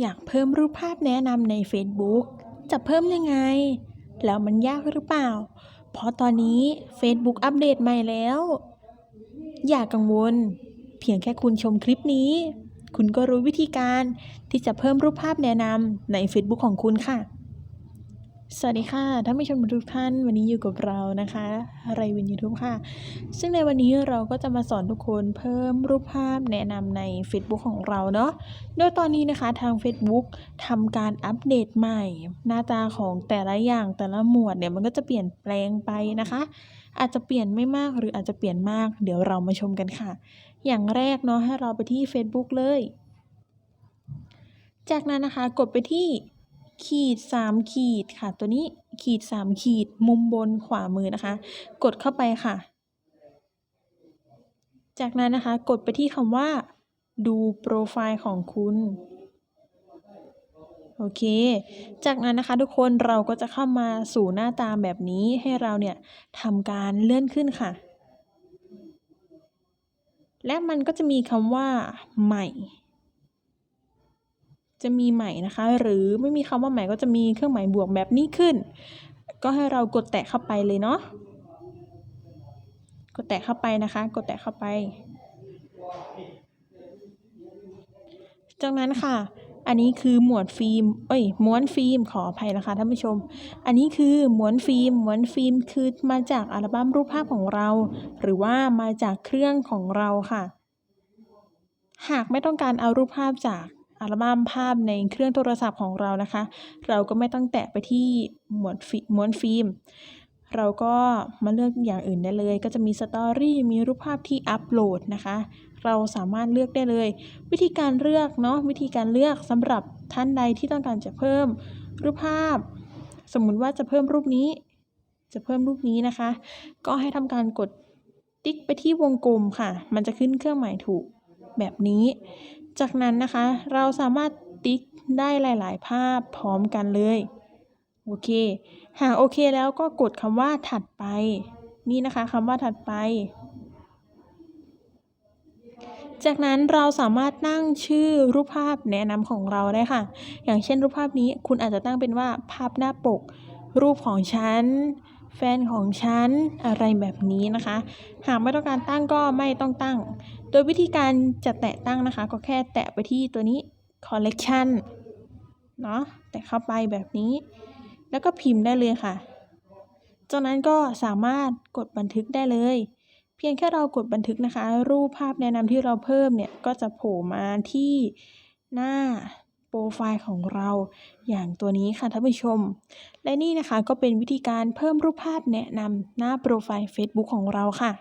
อยากเพิ่มรูปภาพแนะนำใน Facebook จะเพิ่มยังไง แล้วมันยากหรือเปล่า เพราะตอนนี้ Facebook อัปเดตใหม่แล้ว อย่ากังวล เพียงแค่คุณชมคลิปนี้ คุณก็รู้วิธีการที่จะเพิ่มรูปภาพแนะนำใน Facebook ของคุณค่ะ สวัสดีค่ะท่านผู้ชมทุกท่านวันนี้อยู่กับเรานะคะไรวินยูทูบค่ะ ซึ่งในวันนี้เราก็จะมาสอนทุกคนเพิ่มรูปภาพแนะนำใน Facebook ของเราเนาะโดยตอนนี้นะคะทาง Facebook ทำการอัปเดตใหม่ หน้าตาของแต่ละอย่างแต่ละหมวดเนี่ยมันก็จะเปลี่ยนแปลงไปนะคะ อาจจะเปลี่ยนไม่มากหรืออาจจะเปลี่ยนมาก เดี๋ยวเรามาชมกันค่ะ อย่างแรกเนาะให้เราไปที่ Facebook เลย จากนั้นนะคะกดไปที่ ขีด 3 ขีดค่ะ ตัวนี้ขีด 3 ขีดมุมบนขวามือนะคะ กดเข้าไปค่ะ จากนั้นนะคะ กดไปที่คำว่า ดูโปรไฟล์ของคุณโอเค จากนั้นนะคะทุกคนเราก็จะเข้ามาสู่หน้าตาแบบนี้ให้เราเนี่ยทำการเลื่อนขึ้นค่ะ และมันก็จะมีคำว่าใหม่ จะมีใหม่นะคะ หรือไม่มีคำว่าใหม่ก็จะมีเครื่องหมายบวกแบบนี้ขึ้น ก็ให้เรากดแตะเข้าไปเลยเนาะกดแตะเข้าไปนะคะ กดแตะเข้าไป จากนั้นค่ะอันนี้คือหมวดฟิล์ม เอ้ย ม้วนฟิล์ม ขออภัยนะคะท่านผู้ชม อันนี้คือม้วนฟิล์ม ม้วนฟิล์ม คือมาจากอัลบั้มรูปภาพของเรา หรือว่ามาจากเครื่องของเราค่ะ หากไม่ต้องการเอารูปภาพจาก อัลบั้มภาพในเครื่องโทรศัพท์ของเรานะคะ เราก็ไม่ต้องแตะไปที่หมวดฟิม้วนฟิล์มเราก็มาเลือกอย่างอื่นได้เลย ก็จะมีสตอรี่มีรูปภาพที่อัปโหลดนะคะ เราสามารถเลือกได้เลย วิธีการเลือกเนาะวิธีการเลือกสำหรับท่านใดที่ต้องการจะเพิ่มรูปภาพ สมมุติว่าจะเพิ่มรูปนี้ จะเพิ่มรูปนี้นะคะ ก็ให้ทำการกดติ๊กไปที่วงกลมค่ะ มันจะขึ้นเครื่องหมายถูกแบบนี้ จากนั้นนะคะ เราสามารถติ๊กได้หลาย ๆ ภาพพร้อมกันเลย โอเค หากโอเคแล้วก็กดคำว่าถัดไป นี่นะคะคำว่าถัดไป จากนั้นเราสามารถตั้งชื่อรูปภาพแนะนำของเราได้ค่ะ อย่างเช่นรูปภาพนี้คุณอาจจะตั้งเป็นว่าภาพหน้าปก รูปของฉันแฟนของฉันอะไรแบบนี้นะคะ หากไม่ต้องการตั้งก็ไม่ต้องตั้ง ดยวิธีการจะแตะตั้งนะคะ ก็แค่แตะไปที่ตัวนี้ collection เนาะแตะเข้าไปแบบนี้ แล้วก็พิมพ์ได้เลยค่ะ จากนั้นก็สามารถกดบันทึกได้เลย เพียงแค่เรากดบันทึกนะคะ รูปภาพแนะนำที่เราเพิ่มเนี่ย ก็จะโผล่มาที่หน้าโปรไฟล์ของเราอย่างตัวนี้ค่ะท่านผู้ชม และนี่นะคะก็เป็นวิธีการเพิ่มรูปภาพแนะนำหน้าโปรไฟล์ Facebook ของเราค่ะ